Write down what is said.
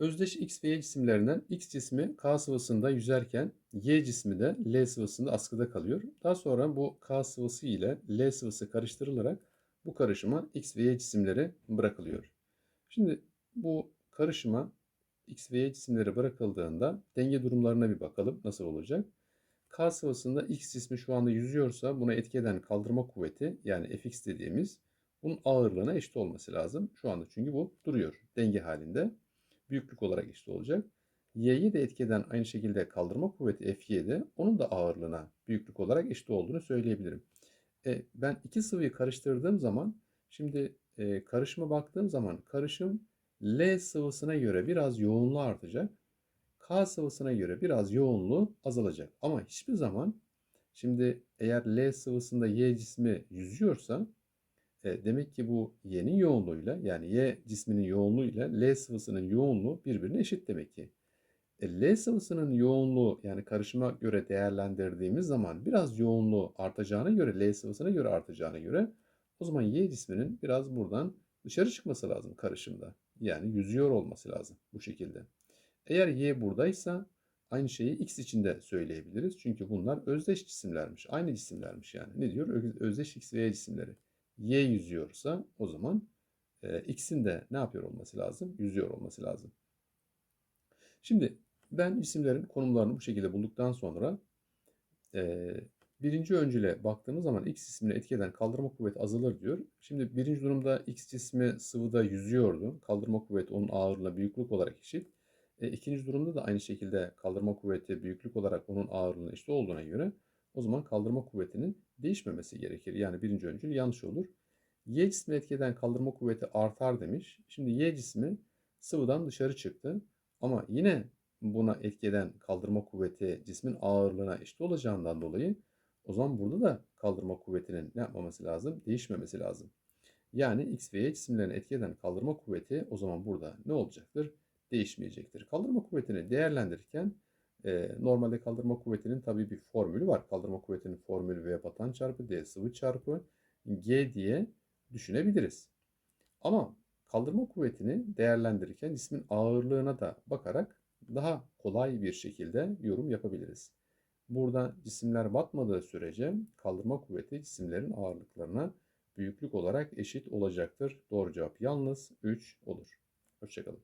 Özdeş X ve Y cisimlerinden X cismi K sıvısında yüzerken Y cismi de L sıvısında askıda kalıyor. Daha sonra bu K sıvısı ile L sıvısı karıştırılarak bu karışıma X ve Y cisimleri bırakılıyor. Şimdi bu karışıma X ve Y cisimleri bırakıldığında denge durumlarına bir bakalım nasıl olacak. K sıvısında X cismi şu anda yüzüyorsa buna etki eden kaldırma kuvveti yani Fx dediğimiz bunun ağırlığına eşit olması lazım. Şu anda çünkü bu duruyor denge halinde büyüklük olarak eşit olacak. Y'yi de etkeden aynı şekilde kaldırma kuvveti F'ye onun da ağırlığına büyüklük olarak eşit olduğunu söyleyebilirim. E, ben iki sıvıyı karıştırdığım zaman şimdi e, karışıma baktığım zaman karışım L sıvısına göre biraz yoğunluğu artacak. K sıvısına göre biraz yoğunluğu azalacak. Ama hiçbir zaman şimdi eğer L sıvısında Y cismi yüzüyorsa e, demek ki bu Y'nin yoğunluğuyla yani Y cisminin yoğunluğuyla L sıvısının yoğunluğu birbirine eşit demek ki. E, L sıvısının yoğunluğu yani karışıma göre değerlendirdiğimiz zaman biraz yoğunluğu artacağına göre L sıvısına göre artacağına göre o zaman Y cisminin biraz buradan dışarı çıkması lazım karışımda. Yani yüzüyor olması lazım bu şekilde. Eğer Y buradaysa aynı şeyi X için de söyleyebiliriz. Çünkü bunlar özdeş cisimlermiş. Aynı cisimlermiş yani. Ne diyor? Özdeş X ve Y cisimleri. Y yüzüyorsa o zaman e, X'in de ne yapıyor olması lazım? Yüzüyor olması lazım. Şimdi ben isimlerin konumlarını bu şekilde bulduktan sonra e, birinci öncüle baktığımız zaman X ismini etki eden kaldırma kuvveti azalır diyor. Şimdi birinci durumda X cismi sıvıda yüzüyordu. Kaldırma kuvveti onun ağırlığına büyüklük olarak eşit. E, ikinci durumda da aynı şekilde kaldırma kuvveti büyüklük olarak onun ağırlığına eşit olduğuna göre o zaman kaldırma kuvvetinin değişmemesi gerekir. Yani birinci öncül yanlış olur. Y cismi etkeden kaldırma kuvveti artar demiş. Şimdi Y cismi sıvıdan dışarı çıktı. Ama yine buna etkeden kaldırma kuvveti cismin ağırlığına eşit olacağından dolayı o zaman burada da kaldırma kuvvetinin ne yapmaması lazım? Değişmemesi lazım. Yani X ve Y cisimlerini etkeden kaldırma kuvveti o zaman burada ne olacaktır? Değişmeyecektir. Kaldırma kuvvetini değerlendirirken e, normalde kaldırma kuvvetinin tabii bir formülü var. Kaldırma kuvvetinin formülü V batan çarpı D sıvı çarpı G diye düşünebiliriz. Ama kaldırma kuvvetini değerlendirirken cismin ağırlığına da bakarak daha kolay bir şekilde yorum yapabiliriz. Burada cisimler batmadığı sürece kaldırma kuvveti cisimlerin ağırlıklarına büyüklük olarak eşit olacaktır. Doğru cevap yalnız 3 olur. Hoşçakalın.